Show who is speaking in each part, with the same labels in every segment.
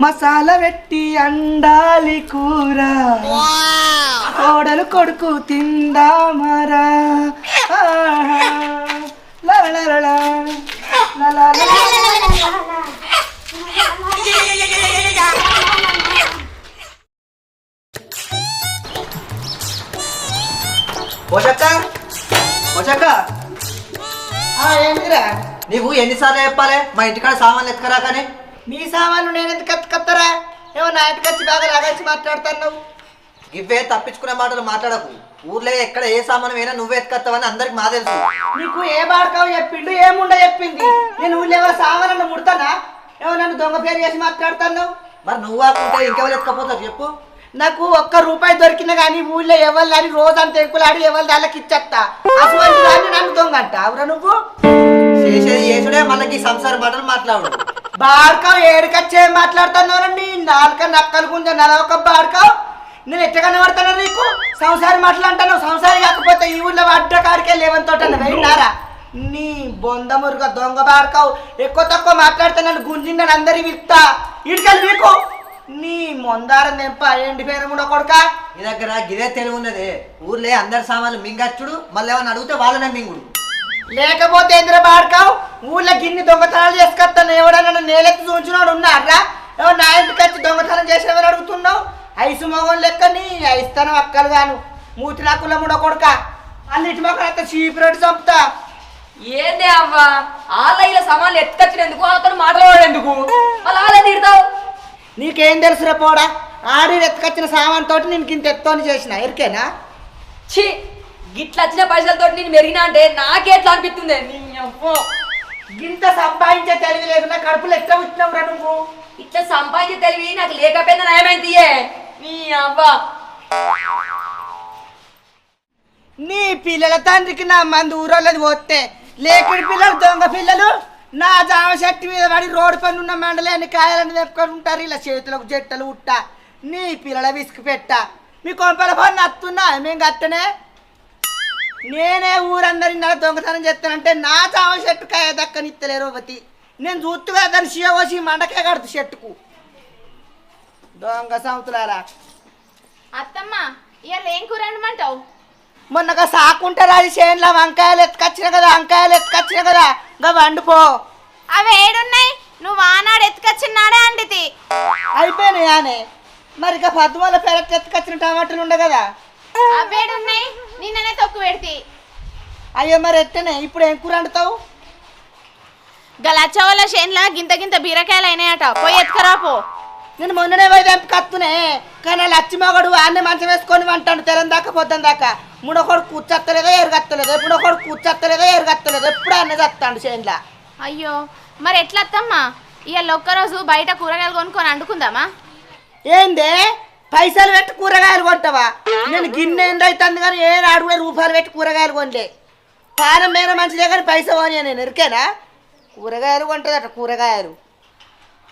Speaker 1: మసాలా పెట్టి అండాలి కూర కోడలు కొడుకు తిందామరా ఆహా. లా లా లా లా. లా లా లా లా.
Speaker 2: పోషక్క పోషక్క
Speaker 1: ఆ, ఏంటిరా
Speaker 2: నీవు ఎన్నిసార్లు చెప్పాలి మా ఇంటికాడ సామాన్లు ఎత్తుకరా కానీ
Speaker 1: నీ సామాన్లు నేను ఎందుకు కత్తుకత్తరా ఏమో నా ఇంటికి వచ్చి బాగా లాగాల్సి మాట్లాడుతున్నావు.
Speaker 2: ఇవే తప్పించుకునే మాటలు మాట్లాడకు. ఊర్లో ఎక్కడ ఏ సామాను అయినా నువ్వే ఎత్తుకొస్తావని అందరికి మా తెలుసు.
Speaker 1: నీకు ఏ బాడకావు చెప్పిండు ఏముండ చెప్పింది? నేను ఊళ్ళో ఎవరు సామాన్లు ముడతానా? ఏమో నన్ను దొంగ పేరు చేసి మాట్లాడుతున్నావు.
Speaker 2: మరి నువ్వు కాకుంటే ఇంకెవరు ఎత్తుకపోతావు చెప్పు.
Speaker 1: నాకు ఒక్క రూపాయి దొరికినా కానీ ఊళ్ళో ఎవరు అని రోజంతా ఎక్కులాడి ఎవరి దాళ్ళకి ఇచ్చేస్తా అటువంటి దాన్ని నన్ను దొంగ అంట అవురా నువ్వు?
Speaker 2: చేసేది చేసుడే ఈ సంసార మాటలు మాట్లాడు.
Speaker 1: బాడకావు ఏడుకొచ్చే మాట్లాడుతున్నానండి నాలుక నక్కలు గుంజ నలవక బాడకావు నేను ఎట్లా కనబడతాను నీకు? సంసారి మాటలు సంసారి కాకపోతే ఈ ఊళ్ళో అడ్డ కాడికే లేవని వెళ్ళినారా నీ బొంద మురుగ దొంగ బాడకావు ఎక్కువ తక్కువ మాట్లాడుతున్నాను గుంజిందని అందరి విత్తా. ఇటుకలు నీకు. నీ మొందారం తెంప ఎండి పేరు కూడా కొడుక.
Speaker 2: నీ దగ్గర గిదే తెలివి ఉన్నది. ఊర్లే అందరి సామాన్లు మింగచ్చుడు మళ్ళీ ఏమన్నా అడిగితే వాళ్ళనే మింగుడు.
Speaker 1: లేకపోతే ఇంద్ర బాడకావు? ఊళ్ళో గిన్ని దొంగతనాలు చేసుకొస్తాను ఎవడన్నా నేలెత్తి చూంచినోడు ఉన్నారా ఎవరు నా ఇంటికి వచ్చి దొంగతనం చేసేవారు అడుగుతున్నావు? ఐసు మొగం లెక్కని ఐస్తాను అక్కలు గాను. మూతి నాకుల ముడ కొడుక. అన్నిటి మొక్కలు అయితే చీపిరెడ్డి చంపుతా.
Speaker 3: ఏందే అవ్వా? ఆలయ్యల సామాన్లు ఎత్తుకొచ్చినందుకు అతను మాట్లాడేందుకు? మళ్ళీ ఆలయ తీరుతావు.
Speaker 1: నీకేం తెలుసురా పోడా? ఆడి ఎత్తుకొచ్చిన సామాన్ తోటి నేను ఇంత ఎత్తోని చేసిన. ఎరికేనా?
Speaker 3: ఛీ! గిట్ల వచ్చిన పైసలతో నేను మెరిగినా అంటే నాకే ఎట్లా అనిపిస్తుంది.
Speaker 1: ఇంత సంపాదించే తెలివి నా కడుపులో ఎట్లా వచ్చినావురా నువ్వు?
Speaker 3: ఇట్లా సంపాదించే తెలివి నాకు లేకపోయింది నయమైంది నీ అవ్వ
Speaker 1: నీ పిల్లల తండ్రికి నా మంది ఊరోళ్ళది పోతే లేకుడి పిల్లలు దొంగ పిల్లలు నా జామ చెట్టు మీద పడి రోడ్డు పని ఉన్న మండలేని కాయలని తెప్పుకొని ఉంటారు. ఇలా చేతులకు జట్టలు ఉట్ట నీ పిల్లల విసుగు పెట్ట. మీ కొంపల పని అత్తున్నా మేము కట్టనే నేనే ఊరందరి నెల దొంగతనం చేస్తానంటే నా జామ చెట్టు కాయ దక్కనిత్తలేరు ఒకటి నేను చూస్తుగా దాన్ని షియ పోసి మండకే కడుతు చెట్టుకు దొంగ సంతులారా.
Speaker 4: అత్తమ్మ ఇవాళ ఏం కూర అనమంటావు
Speaker 1: మొన్నగా సాకుంటారు అది చేనులో వంకాయలు ఎత్తుకొచ్చిన కదా వంకాయలు ఎత్తుకొచ్చిన కదా ఇంకా వండుపో
Speaker 4: అవి ఏడున్నాయి? నువ్వు ఆనాడు ఎత్తుకొచ్చినాడే అండితి
Speaker 1: అయిపోయినాయి ఆనే మరి ఇక పద్మూల పెరట్ ఎత్తుకొచ్చిన టమాటాలు ఉండే కదా.
Speaker 4: అవి ఏడున్నాయి? నిన్ననే తొక్కు పెడితి.
Speaker 1: అయ్యో మరి ఎట్టనే ఇప్పుడు ఏం కూర వండుతావు?
Speaker 4: గలచ్చవల్ల చేనులా గింత గింత బీరకాయలు అయినాయట. పోయి ఎత్తుకరా పో.
Speaker 1: నేను మొన్ననే పోయి తెంపుకత్తునే కానీ లచ్చి మగడు ఆన్నే మంచం వేసుకొని వంటాడు తెరం దాకా పొద్దున దాకా. మూడొకడు కూర్చొత్తలేదో ఎరుగత్తలేదో. ఎప్పుడొకడు కూర్చొత్తలేదో ఎరుగత్తలేదో. ఎప్పుడు అన్నీ చస్తాడు చేనులో.
Speaker 4: అయ్యో మరి ఎట్లా అత్తమ్మా? ఇవాళ ఒక్కరోజు బయట కూరగాయలు కొనుక్కొని వండుకుందామా?
Speaker 1: ఏందే? పైసలు పెట్టి కూరగాయలు కొంటావా? నేను గిన్నె ఎంత అవుతుంది కానీ ఏ నాడు కూడా రూపాయలు పెట్టి కూరగాయలు కొనలే. పానం మీద మంచిదే కానీ పైసా పోనీ నేను ఎరికేనా? కూరగాయలు కొంటుందట కూరగాయలు.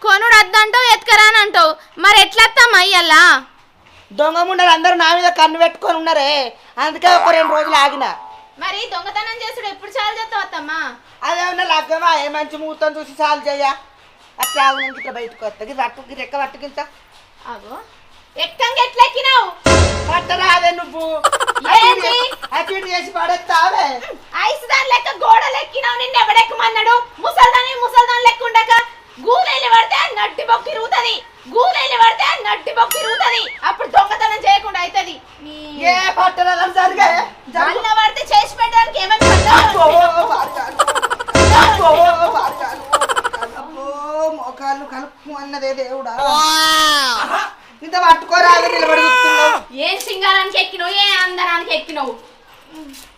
Speaker 4: కొనుడు అద్దంటావు ఎత్తుకరా అని అంటావు. మరి ఎట్లా అత్తమ్మా ఇవాళ
Speaker 1: దొంగ ముండలు అందరూ నా మీద కన్ను పెట్టుకొని ఉన్నారే. అందుకే ఒక రెండు రోజులు ఆగిన.
Speaker 4: మరి దొంగతనం చేసుడు ఎప్పుడు చాలు చేస్తావు అత్తమ్మా?
Speaker 1: అదేమన్నా లగ్గమా? ఏ మంచి ముహూర్తం చూసి చాలు చెయ్య అట్లా ఆగు, నేను ఇట్లా బయటకు వస్తా. ఎక్క పట్టుకింత
Speaker 4: అగో. ఎక్కంగా ఎట్లా ఎక్కినావు
Speaker 1: పట్టరాదే నువ్వు.
Speaker 4: ఏంటి?
Speaker 1: అటు చేసి పడేస్తావే.
Speaker 4: ఐస్ దాని లెక్క గోడలు ఎక్కినావు నిన్ను ఎవడెక్కమన్నాడు ముసల్దాని ముసల్దాని లెక్క ఉండక పడితే నడ్డి బొక్కి తిరుగుతుంది గూలెళ్ళి పడితే నడ్డి బొక్కి అప్పుడు దొంగతనం చేయకుండా అవుతుంది
Speaker 1: ఏ పట్టరాదని
Speaker 4: అన్న పడితే చేసి పెట్టడానికి ఏమైనా
Speaker 1: అబ్బో,
Speaker 4: పడ్డావా?
Speaker 1: బాగాలు. అబ్బో, బాగాలు. అబ్బో, మోకాళ్ళు కలుపు అన్నదే దేవుడా. ఇంత పట్టుకోరాదు నిలబడి.
Speaker 4: ఏం సింగారానికి ఎక్కినావు ఏ అందరానికి ఎక్కినావు?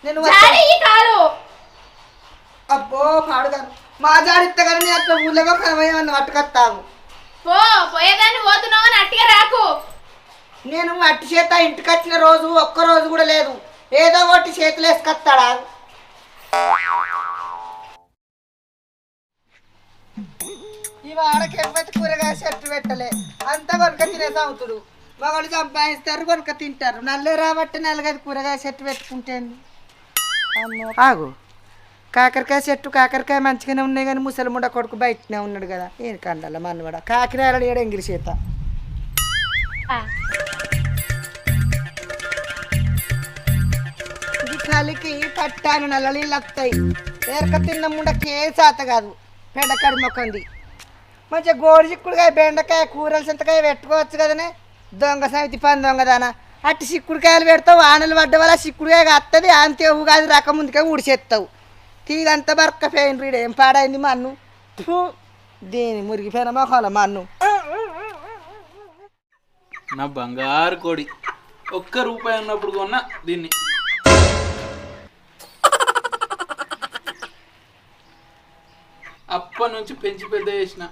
Speaker 1: నేను
Speaker 4: ఈ కాలు.
Speaker 1: అబ్బో పాడుగాను. మా జాడిత్త కానీ నేను అట్లా ఊళ్ళో కనమయ్యమని పట్టుకొస్తావు.
Speaker 4: పో పోయేదాన్ని పోతున్నావు అని అట్టిగా రాకు.
Speaker 1: నేను అట్టి చేత ఇంటికి వచ్చిన రోజు ఒక్క రోజు కూడా లేదు. ఏదో ఒకటి చేతులు వేసుకొస్తాడా? ఎప్పటి కూరగాయ చెట్టు పెట్టలే. అంతా కొనుక తినే సంవత్సరం మగవాళ్ళు సంపాదిస్తారు కొనుక తింటారు. నల్లే రాబట్టి నల్లగది కూరగాయ చెట్టు పెట్టుకుంటేంది అమ్మో. ఆగు. కాకరకాయ చెట్టు కాకరకాయ మంచిగానే ఉన్నాయి కానీ ముసలి ముండ కొడుకు బయటనే ఉన్నాడు కదా. ఏం కండాల మన్నవాడ. కాకినాడ ఏడ ఎంగిలి చేత. కలికి పట్టాను నల్ల నీళ్ళు వస్తాయి. ఎరక తిన్న ముండకే సాత కాదు. పెండకాడి మొక్కంది మంచిగా గోడి చిక్కుడుకాయ బెండకాయ కూరలు చింతకాయ పెట్టుకోవచ్చు కదనే. దొంగ సమితి పని దొంగదాన. అట్టి చిక్కుడుకాయలు పెడతావు ఆనలు పడ్డ వల్ల చిక్కుడుకాయ వస్తుంది అంతే ఉగాది రకం ముందుకే ఊడిచేస్తావు తీగంతా బరక్కపోయింది రీడ్ ఏం పాడైంది మన్ను? ఫు, దీని మురిగిపోయిన మొఖాల మన్ను.
Speaker 5: నా బంగారు కోడి. ఒక్క రూపాయి ఉన్నప్పుడు కొన్నా దీన్ని. అప్పటి నుంచి పెంచి పెద్ద చేసిన.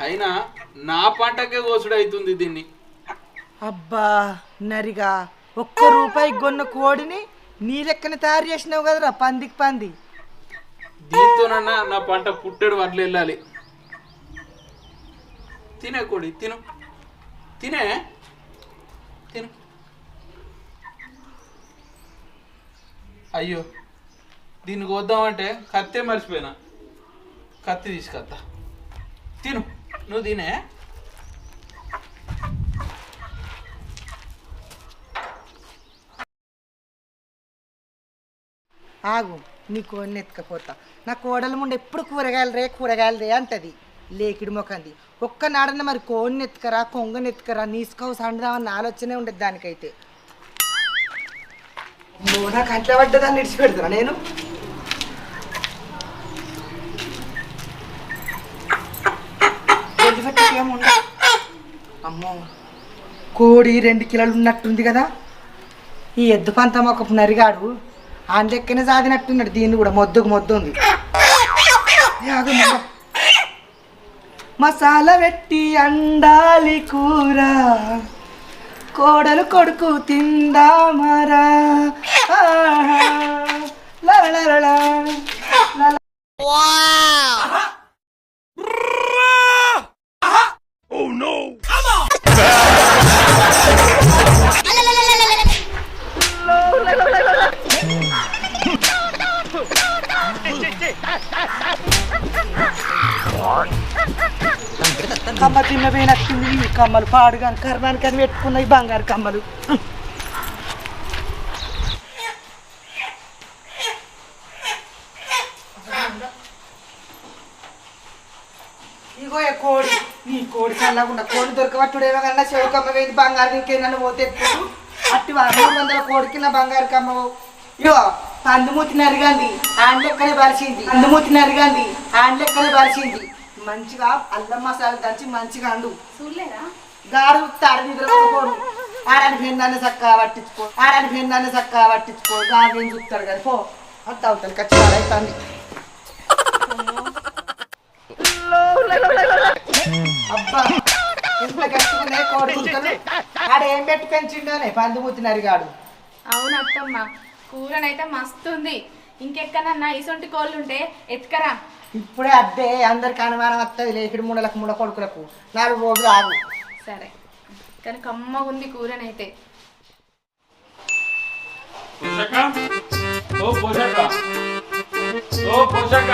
Speaker 5: అయినా నా పంటకే కోసుడు అవుతుంది దీన్ని.
Speaker 1: అబ్బా నరిగా ఒక్క రూపాయి కొన్న కోడిని నీ లెక్కన తయారు చేసినావు కదరా పందికి పంది?
Speaker 5: దీంతోనన్నా నా పంట పుట్టెడు వడ్లు వెళ్ళాలి. తినే కోడి తిను. తినే? తిను. అయ్యో దీన్ని కోద్దామంటే కత్తే మర్చిపోయినా. కత్తి తీసుకొత్తా. తిను. నువ్వు తినే.
Speaker 1: ఆగు నీ కోడిని ఎత్తుకపోతా. నా కోడల ముందు ఎప్పుడు కూరగాయలు రే కూరగాయలు రే అంటది. లేకిడి మొకంది ఒక్క మరి కోడిని ఎత్తుకరా కొంగని ఎత్తుకరా నీసుకోవు సండదామన్న ఆలోచనే ఉండదు దానికైతే. నువ్వు నాకు అంట్ల పడ్డదాన్ని ఇడిచిపెడతారా నేను? కోడి రెండు కిలోలు ఉన్నట్టుంది కదా. ఈ ఎద్దు పంతం ఒక నరిగాడు. ఆయన లెక్కనే సాధినట్టున్నాడు. దీన్ని కూడా మొద్దుకు మొద్దు ఉంది. మసాలా పెట్టి అండాలి కూర. కోడలు కొడుకు తిందామరా ఆహా. కమ్మ తిన్న పోయినట్టుంది ఈ కమ్మలు పాడుగా కర్మానికి అని పెట్టుకున్నాయి బంగారు కమ్మలు. ఇగో కోడి నీ కోడి చల్లకుండా కోడి దొరకబట్టుడేమో కన్నా చెవు కమ్మ పోయింది బంగారు ఇంకేమన్నా పోతే అట్టి మూడు వందల కోడికి నా బంగారు కమ్మ ఇగో పందుమూతి నరిగంది ఆన్ లెక్కనే పరిచింది పందుమూతి నరిగంది ఆన్ లెక్కనే పరిచింది మంచిగా అల్లం మసాలా దంచి మంచిగా అండు. గాడు తాడు నిద్రపోడు ఆడని పెన్నాన్ని చక్కగా పట్టించుకో. ఆడని పెన్నాన్ని చక్కగా పట్టించుకో. గాడు ఏం చూస్తాడు కానీ పో. అంత అవుతాను ఖచ్చితంగా అవుతుంది. అబ్బా ఇంట్లో కట్టుకునే కోడి గుంతలు ఆడ ఏం పెట్టి పెంచిండోనే పందుమూతి నరిగాడు
Speaker 4: అవును అత్తమ్మ కూరనైతే మస్తు ఉంది ఇంకెక్కడన్నా ఇసొంటి కోళ్ళు ఉంటే ఎత్తుకరా.
Speaker 1: ఇప్పుడే అద్దే అందరికి అనుమానం వస్తుంది లేకిడి మూడలకు మూడ కొడుకులకు. నాలుగు రోజులు ఆగు.
Speaker 4: సరే. కానీ కమ్మగా ఉంది కూరనైతే.
Speaker 5: పోషక? ఓ పోషక. ఓ పోషక.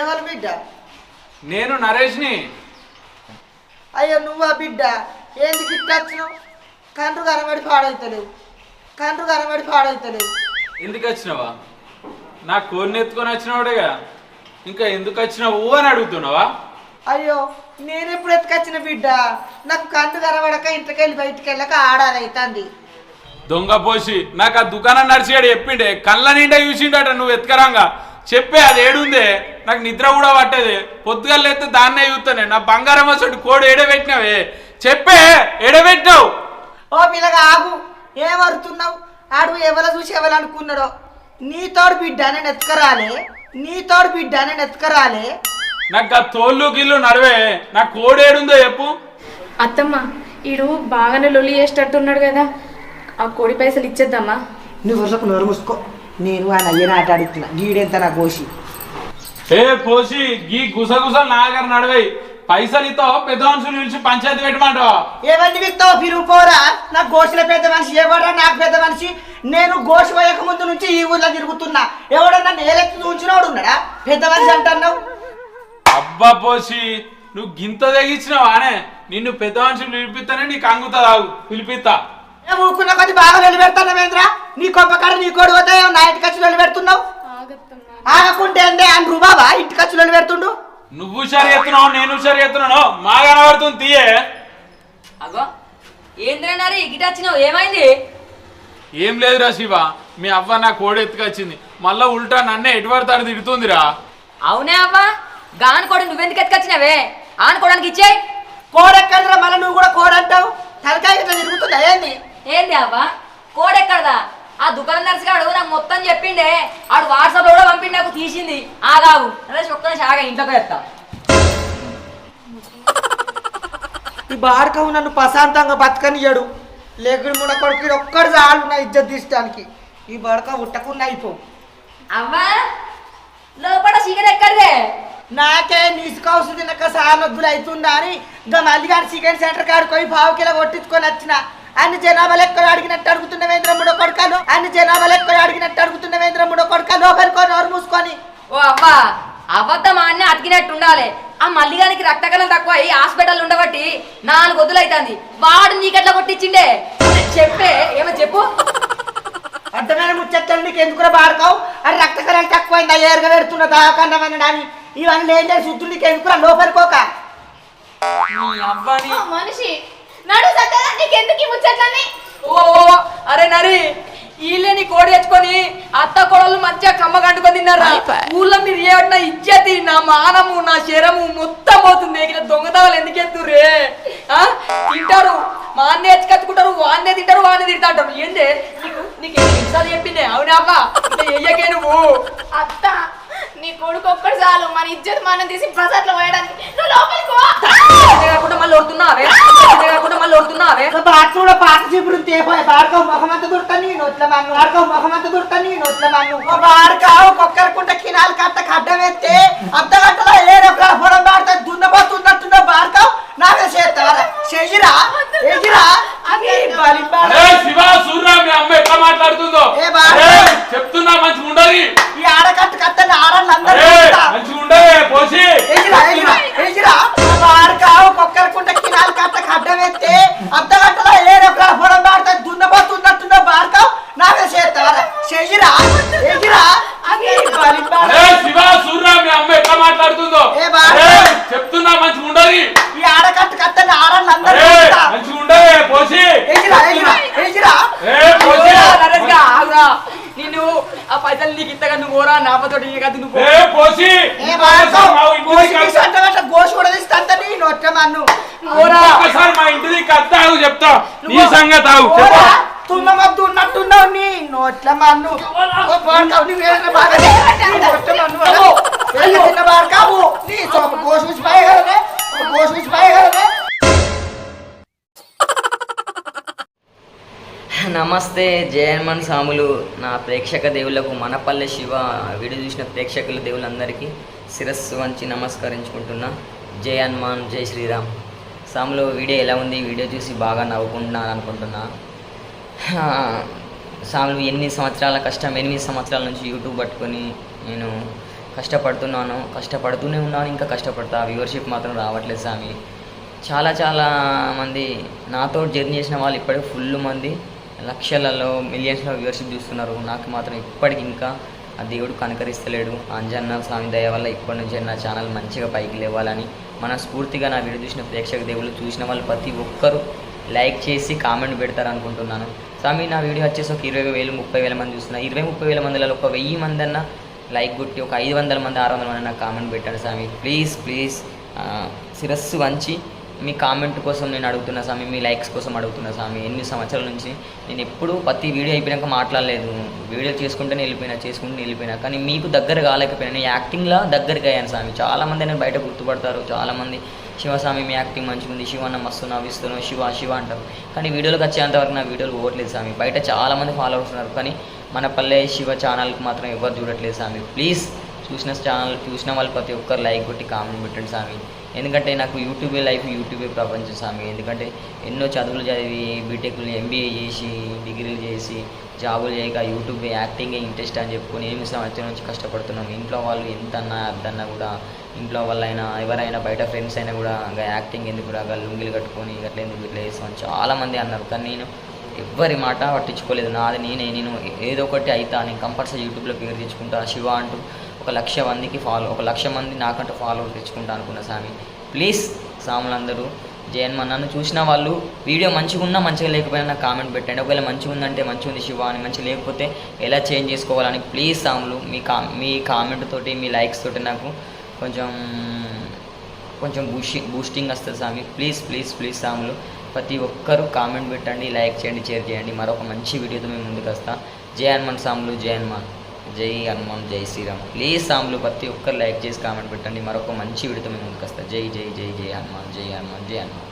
Speaker 1: ఎవరు బిడ్డ?
Speaker 5: నేను నరేష్ని.
Speaker 1: అయ్యో నువ్వా బిడ్డ? ఏంది వచ్చినావు? కండ్రు కనబడి పాడైతలేవు కండ్రు కనబడి పాడైతలేవు
Speaker 5: ఎందుకు వచ్చినావా? నా కోడిని ఎత్తుకొని వచ్చినవాడేగా. ఇంకా ఎందుకు వచ్చినావు అని అడుగుతున్నావా?
Speaker 1: అయ్యో నేనెప్పుడు ఎత్తుకొచ్చిన బిడ్డ? నాకు కండ్రు కనబడక ఇంటికి వెళ్ళి బయటికి వెళ్ళక ఆడాలైతుంది.
Speaker 5: దొంగ పోసి నాకు ఆ దుకాణం నడిచాడు చెప్పిండే కళ్ళ నిండా చూసిండట నువ్వు ఎత్తుకరాంగా. చెప్పే అది ఏడుందే నాకు నిద్ర కూడా పట్టేది. పొద్దుగాలు ఎత్తే దాన్నే చూస్తానే నా బంగారం అసలు కోడి ఏడబెట్టినావే. చెప్పే ఏడబెట్టినావు.
Speaker 1: ఓ పిల్లగా ఆగు. ఏమరుతున్నావు? ఆడు ఎవల చూసి ఎవరు అనుకున్నాడో? నీతోడు బిడ్డ నేను ఎత్తుకరాలే నీతోడు బిడ్డ నేను ఎత్తుకరాలే
Speaker 5: నాకు ఆ తోళ్ళు గిల్లు నడవే. నా కోడి ఏడుందో చెప్పు.
Speaker 4: అత్తమ్మ ఈడు బాగానే లొల్లి చేసేటట్టున్నాడు కదా. ఆ కోడి పైసలు ఇచ్చేద్దామా
Speaker 1: నువ్వు వరకు నోరు మూసుకో. నేను ఆయన అయ్యని ఆట ఆడుతున్నా. గీడెంత నా గోషి
Speaker 5: ఏ పోసి గీ గుసగుస నాగర్ నడవై. పైసలు ఇస్తావు పెద్ద మనుషులు పిలిచి పంచాయతీ పెట్టమంటావా
Speaker 1: ఏమని విత్తావు పిరుగు పోరా. నా గోషుల పెద్ద మనిషి ఎవడా నాకు పెద్ద మనిషి? నేను గోషు పోయక ముందు నుంచి ఈ ఊర్లో తిరుగుతున్నా. ఎవడన్నా నేలెత్తి చూచినోడు ఉన్నాడా? పెద్ద మనిషి అంటున్నావు?
Speaker 5: అబ్బా పోసి నువ్వు గింత తెగించినావానే నిన్ను పెద్ద మనుషులు పిలిపిస్తానే నీకు అంగుతా తాగు. పిలిపిస్తా
Speaker 1: ఏ ఊరుకున్న కొద్ది బాగా నిలబెడతానవేంద్రా నీ కొబ్బకాడ నీ కొడు పోతాయో నా ఇంటికి వచ్చి నిలబెడుతున్నావు ఆగకుంటే అందే అని రుబావా ఇంటికి వచ్చి నిలబెడుతుండు
Speaker 5: నువ్వు హుషారు ఎత్తున్నావు నేను హుషారు ఎత్తున్నాను మా కనబడుతుంది తీయే.
Speaker 3: అగో ఏంద్రనారి గిట వచ్చినావు? ఏమైంది?
Speaker 5: ఏం లేదురా శివ మీ అవ్వ నా కోడి ఎత్తుకొచ్చింది. మళ్ళా ఉల్టా నన్నే ఎటు పడతాడు తిడుతుందిరా.
Speaker 3: అవునే అవ్వా? గానుకోడు నువ్వెందుకు ఎత్తుకొచ్చినావే? ఆనుకోవడానికి ఇచ్చేయి
Speaker 1: కోడెక్కడరా మళ్ళీ నువ్వు కూడా కోడంటావు? తలకాయ ఇట్లా తిరుగుతుందా ఏంది?
Speaker 3: ఏంది అవ్వా? కోడెక్కడదా? ఆ దుకాణం నర్సుగాడు నాకు మొత్తం చెప్పిండే. ఆడు వాట్సాప్లో కూడా పంపిండి నాకు తీసింది. ఆగావు అదే ఒక్క షాగా ఇంట్లోకి ఎత్తా
Speaker 1: ఈ బాడకవు నన్ను ప్రశాంతంగా బతకనియ్యడు. లేకుడు ముడ కొడుకు ఒక్కడు చాలు నా ఇజ్జత్ తీసడానికి ఈ బడక ఉట్టకుండా అయిపో.
Speaker 3: అవ్వా లోపల చీకటి ఎక్కడిదే?
Speaker 1: నాకే నీసుకోవచ్చు తినక సానొద్దులు అవుతుందా అని ఇంకా మళ్ళీ కానీ చికెన్ సెంటర్ కాడికి పోయి పావు కిలో కొట్టించుకొని వచ్చిన. అన్ని జనాభాలు ఎక్కడ అడిగినట్టు అడుగుతున్న వేంద్ర ముడో కొడకాలు. అన్ని జనాభాలు ఎక్కడ అడిగినట్టు అడుగుతున్న వేంద్ర ముడో కొడకాలు. లోపలికొని నోరు మూసుకొని.
Speaker 3: ఓ అవ్వా అబద్ధం అన్నీ అతికినట్టు ఉండాలి. ఆ మల్లిగానికి రక్తకలం తక్కువ అయ్యి హాస్పిటల్ ఉండబట్టి నాలుగు వద్దులు అవుతుంది వాడు నీకెట్లా కొట్టించిండే? చెప్పే ఏమో చెప్పు.
Speaker 1: అర్థమైన ముచ్చట్లు నీకు ఎందుకురా బాడకావు? అది రక్త కళలు తక్కువైందా? ఏరుగా పెడుతున్న దాకన్నమని అని ఇవన్నీ ఏం లేదు శుద్ధులు నీకు ఎందుకురా? లోపలికోక
Speaker 4: మనిషి నడు సత్యదా నీకెందుకు ఈ ముచ్చట్లన్నీ?
Speaker 3: ఓ అరే నరి వీళ్ళే నీ కోడి తెచ్చుకొని అత్త కోడలు మంచిగా కమ్మ కంటుకొని తిన్నారా? ఊళ్ళో మీరు ఏమన్నా ఇచ్చేది నా మానము నా శరము మొత్తం పోతుంది. ఇలా దొంగతనాలు ఎందుకు ఎత్తురే ఆ? తింటారు. మా అన్నే ఎత్తుకత్తుకుంటారు వాన్నే తింటారు వాన్నే తింటా అంటారు ఏందే? నీకు నీకు ఎన్నిసార్లు చెప్పిందే అవునా చెయ్యకే నువ్వు.
Speaker 4: అత్త నీ కొడుకు ఒక్కడు చాలు. మన ఇజ్జత్ మనం తీసి బజార్లో పోయడానికి. నువ్వు లోపలికి
Speaker 3: కాకుండా మళ్ళీ ఒడుతున్నావే? కాకుండా మళ్ళీ ఒడుతున్నావే?
Speaker 1: బాత్రూంలో పాత చీపురు తేపోయి బాడకావు మొహమంత దొరుకుతాను నీ నోట్ల మన్ను. బాడకావు మొహమంత దొరుకుతాను నీ నోట్ల మన్ను. బాడకావు కొక్కరకుంట కినాలు కట్ట కడ్డం ఎత్తే అర్ధ గంటలో ఏడొక్క పొలం బాడతా దున్నపోతున్నట్టున్న బాడకావు నాకే చేస్తావరా చెయ్యిరా ఎగిరా అని బలి
Speaker 3: పైసలు నీకు ఇత్తగా నువ్వు ఓరా నాపతోటి ఇక నువ్వు
Speaker 1: కూడా తీస్తా నీ నొట్ట మన్ను
Speaker 3: ఓరా
Speaker 5: ఒక్కసారి మా ఇంటిది చెప్తా నీ సంగతి
Speaker 1: ఉన్నట్టున్నావు నీ నోట్ల మన్ను నోట్ల మన్ను బాడకావు నీ గోసి గీసి పై గోసి గీసి పై
Speaker 6: నమస్తే జయన్మన్ సాములు. నా ప్రేక్షక దేవులకు మనపల్లె శివ వీడియో చూసిన ప్రేక్షకుల దేవులందరికీ శిరస్సు వంచి నమస్కరించుకుంటున్నా. జై హనుమాన్ జై శ్రీరామ్. సాములు వీడియో ఎలా ఉంది? వీడియో చూసి బాగా నవ్వుకుంటున్నాను అనుకుంటున్నా సాములు ఎన్ని సంవత్సరాల కష్టం ఎనిమిది సంవత్సరాల నుంచి యూట్యూబ్ పట్టుకొని నేను కష్టపడుతున్నాను. కష్టపడుతూనే ఉన్నాను ఇంకా కష్టపడతా. వ్యూవర్షిప్ మాత్రం రావట్లేదు సామి. చాలా చాలా మంది నాతో జర్నీ చేసిన వాళ్ళు ఇప్పటికి ఫుల్ మంది. లక్షలలో మిలియన్స్లో వ్యూవర్షిప్ చూస్తున్నారు. నాకు మాత్రం ఇప్పటికి ఇంకా ఆ దేవుడు కనకరిస్తలేడు. అంజన్న స్వామి దయ వల్ల ఇప్పటి నుంచి నా ఛానల్ మంచిగా పైకి లేవాలని మనస్ఫూర్తిగా నా వీడియో చూసిన ప్రేక్షక దేవుళ్ళు చూసిన వాళ్ళు ప్రతి ఒక్కరూ లైక్ చేసి కామెంట్ పెడతారు అనుకుంటున్నాను స్వామి నా వీడియో వచ్చేసి ఒక ఇరవై వేలు ముప్పై వేల మంది చూస్తున్నారు. ఇరవై ముప్పై వేల మందిలో ఒక వెయ్యి మంది అన్న లైక్ కొట్టి ఒక ఐదు వందల మంది ఆరు వందల మంది నాకు కామెంట్ పెట్టాడు స్వామి. ప్లీజ్ ప్లీజ్ శిరస్సు వంచి మీ కామెంట్ కోసం నేను అడుగుతున్నా స్వామి మీ లైక్స్ కోసం అడుగుతున్నా స్వామి ఎన్ని సంవత్సరాల నుంచి నేను ఎప్పుడు ప్రతి వీడియో అయిపోయాక మాట్లాడలేదు. వీడియో చేసుకుంటేనే వెళ్ళిపోయినా చేసుకుంటూ వెళ్ళిపోయినా. కానీ మీకు దగ్గర కాలేకపోయినా నేను యాక్టింగ్లో దగ్గరికి అయ్యాను స్వామి చాలామంది నేను బయట గుర్తుపడతారు. చాలామంది శివస్వామి మీ యాక్టింగ్ మంచిగా ఉంది. శివ అన్న మస్తు నవ్విస్తున్నావు శివ శివ అంటారు. కానీ వీడియోలకు వచ్చేంతవరకు నా వీడియోలు పోవట్లేదు స్వామి బయట చాలామంది ఫాలోవర్స్ ఉన్నారు. కానీ మన పల్లె శివ ఛానల్కి మాత్రం ఎవరు చూడట్లేదు స్వామి ప్లీజ్ చూసిన ఛానల్ చూసిన వాళ్ళు ప్రతి ఒక్కరు లైక్ కొట్టి కామెంట్ పెట్టండి స్వామి. ఎందుకంటే నాకు యూట్యూబే లైఫ్ యూట్యూబే ప్రపంచం స్వామి. ఎందుకంటే ఎన్నో చదువులు చదివి బీటెక్లు ఎంబీఏ చేసి డిగ్రీలు చేసి జాబులు చేయక యూట్యూబ్ యాక్టింగ్ ఇంట్రెస్ట్ అని చెప్పుకొని ఎనిమిది సంవత్సరం నుంచి కష్టపడుతున్నాం. ఇంట్లో వాళ్ళు ఎంత అన్నా అద్దన్నా కూడా ఇంట్లో వాళ్ళైనా ఎవరైనా బయట ఫ్రెండ్స్ అయినా కూడా ఇంకా యాక్టింగ్ ఎందుకు కూడా లుంగిలు కట్టుకొని అట్లా ఎందుకు ఇట్లా చేస్తామని చాలామంది అన్నారు. కానీ నేను ఎవ్వరి మాట పట్టించుకోలేదు. నాది నేనే నేను ఏదో ఒకటి అవుతా నేను కంపల్సరీ యూట్యూబ్లో పేరు తెచ్చుకుంటా శివ అంటూ ఒక లక్ష మందికి ఫాలో ఒక లక్ష మంది నాకంటూ ఫాలోవర్ తెచ్చుకుంటా అనుకున్న స్వామి ప్లీజ్ సాములందరూ జయన్మ నన్ను చూసిన వాళ్ళు వీడియో మంచిగా ఉన్నా మంచిగా లేకపోయినా నాకు కామెంట్ పెట్టండి. ఒకవేళ మంచిగా ఉందంటే మంచిగా ఉంది శివ అని మంచిగా లేకపోతే ఎలా చేంజ్ చేసుకోవాలని ప్లీజ్ సాములు మీ కా మీ కామెంట్ తోటి మీ లైక్స్ తోటి నాకు కొంచెం కొంచెం బూషింగ్ బూస్టింగ్ వస్తుంది స్వామి ప్లీజ్ ప్లీజ్ ప్లీజ్ సాములు ప్రతి ఒక్కరూ కామెంట్ పెట్టండి లైక్ చేయండి షేర్ చేయండి. మరొక మంచి వీడియోతో మేము ముందుకు వస్తాం. జై హనుమాన్ సాములు జై హనుమాన్ జై హనుమాన్ జై శ్రీరామ్. ప్లీజ్ సాములు ప్రతి ఒక్కరు లైక్ చేసి కామెంట్ పెట్టండి. మరొక మంచి విడత మేము ముందుకు జై జై జై జై హనుమాన్ జై హనుమాన్ జై హనుమాన్.